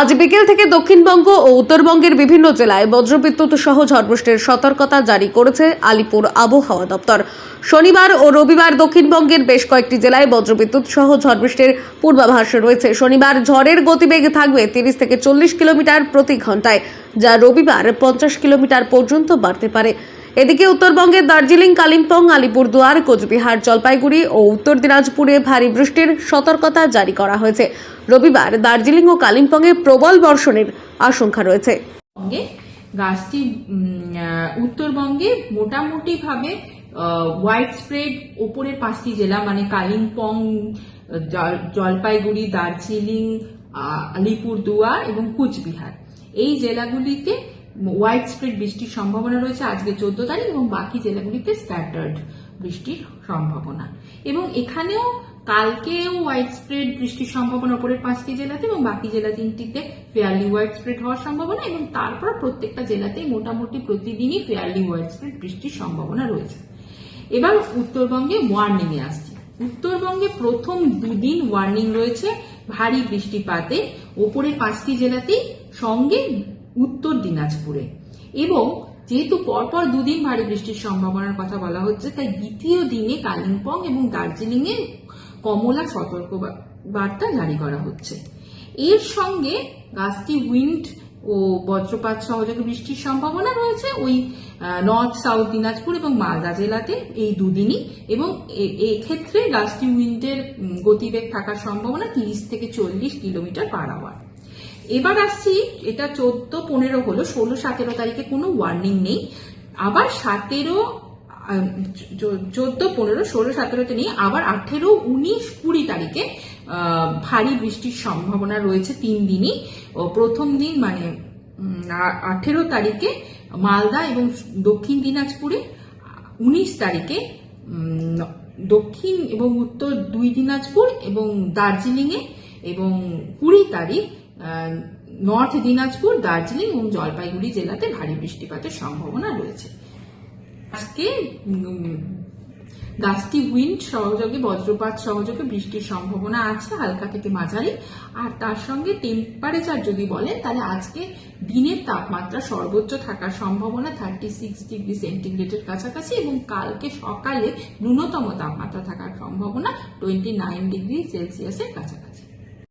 আজ বিকেল থেকে দক্ষিণবঙ্গ ও উত্তরবঙ্গের বিভিন্ন জেলায় বজ্রবিদ্যুৎ সহ ঝড়বৃষ্টির সতর্কতা জারি করেছে আলিপুর আবহাওয়া দপ্তর। শনিবার ও রবিবার দক্ষিণবঙ্গের বেশ কয়েকটি জেলায় বজ্রবিদ্যুৎ সহ ঝড়বৃষ্টির পূর্বাভাস রয়েছে। শনিবার ঝড়ের গতিবেগ থাকবে তিরিশ থেকে চল্লিশ কিলোমিটার প্রতি ঘন্টায় যা রবিবার পঞ্চাশ কিলোমিটার পর্যন্ত বাড়তে পারে। এদিকে উত্তরবঙ্গের দার্জিলিং, কালিম্পং, আলিপুরদুয়ার, কোচবিহার, জলপাইগুড়ি ও উত্তর দিনাজপুরে ভারী বৃষ্টির সতর্কতা জারি করা হয়েছে। রবিবার দার্জিলিং ও কালিম্পংয়ে প্রবল বর্ষণের আশঙ্কা রয়েছে। গাছটি উত্তরবঙ্গে মোটামুটিভাবে হোয়াইট স্প্রেড ওপরের পাঁচটি জেলা মানে কালিম্পং জলপাইগুড়ি, দার্জিলিং আলিপুরদুয়ার এবং কুচবিহার। এই জেলাগুলিতে হোয়াইট স্প্রেড বৃষ্টির সম্ভাবনা রয়েছে আজকে চোদ্দ তারিখ এবং বাকি জেলাগুলিতে স্ক্যাটার্ড বৃষ্টির সম্ভাবনা। এবং এখানেও কালকেও হোয়াইট স্প্রেড বৃষ্টির সম্ভাবনা উপরের পাঁচটি জেলাতে এবং বাকি জেলা তিনটিতে ফেয়ারলি হোয়াইট স্প্রেড হওয়ার সম্ভাবনা এবং তারপর প্রত্যেকটা জেলাতেই মোটামুটি প্রতিদিনই ফেয়ারলি হোয়াইট স্প্রেড বৃষ্টির সম্ভাবনা রয়েছে। এবার উত্তরবঙ্গে ওয়ার্নিং এ আসছে। উত্তরবঙ্গে প্রথম দুদিন ওয়ার্নিং রয়েছে, ভারী বৃষ্টিপাতে। ওপরের পাঁচটি জেলাতেই সঙ্গে উত্তর দিনাজপুরে। এবং যেহেতু পরপর দুদিন ভারী বৃষ্টির সম্ভাবনার কথা বলা হচ্ছে, তাই দ্বিতীয় দিনে কালিম্পং এবং দার্জিলিং এ কমলা সতর্ক বার্তা জারি করা হচ্ছে। এর সঙ্গে গাছটি উইন্ড ও বজ্রপাত সহযোগে বৃষ্টির সম্ভাবনা রয়েছে। ওই নর্থ সাউথ দিনাজপুর এবং মালদা জেলাতে এই দুদিনই এবং এক্ষেত্রে গাছটি উইন্ডের গতিবেগ থাকার সম্ভাবনা তিরিশ থেকে চল্লিশ কিলোমিটার পার আওয়ার। এবার আসছি, এটা চোদ্দ, পনেরো হলো, ষোলো, সতেরো তারিখে কোনো ওয়ার্নিং নেই। আবার সতেরো চোদ্দ, পনেরো, ষোলো, সতেরোতে নেই আবার আঠেরো, উনিশ, কুড়ি তারিখে ভারী বৃষ্টির সম্ভাবনা রয়েছে তিন দিনই। প্রথম দিন মানে আঠেরো তারিখে মালদা এবং দক্ষিণ দিনাজপুরে, উনিশ তারিখে দক্ষিণ এবং উত্তর দুই দিনাজপুর এবং দার্জিলিংয়ে এবং কুড়ি তারিখ নর্থ দিনাজপুর, দার্জিলিং এবং জলপাইগুড়ি জেলাতে ভারী বৃষ্টিপাতের সম্ভাবনা রয়েছে। আজকে গাছটি উইন্ড সহযোগে, বজ্রপাত সহযোগে বৃষ্টির সম্ভাবনা আছে হালকা থেকে মাঝারি। আর তার সঙ্গে টেম্পারেচার যদি বলেন, তাহলে আজকে দিনের তাপমাত্রা সর্বোচ্চ থাকার সম্ভাবনা থার্টি সিক্স ডিগ্রি সেন্টিগ্রেডের কাছাকাছি এবং কালকে সকালে ন্যূনতম তাপমাত্রা থাকার সম্ভাবনা টোয়েন্টি নাইন ডিগ্রি সেলসিয়াসের কাছাকাছি।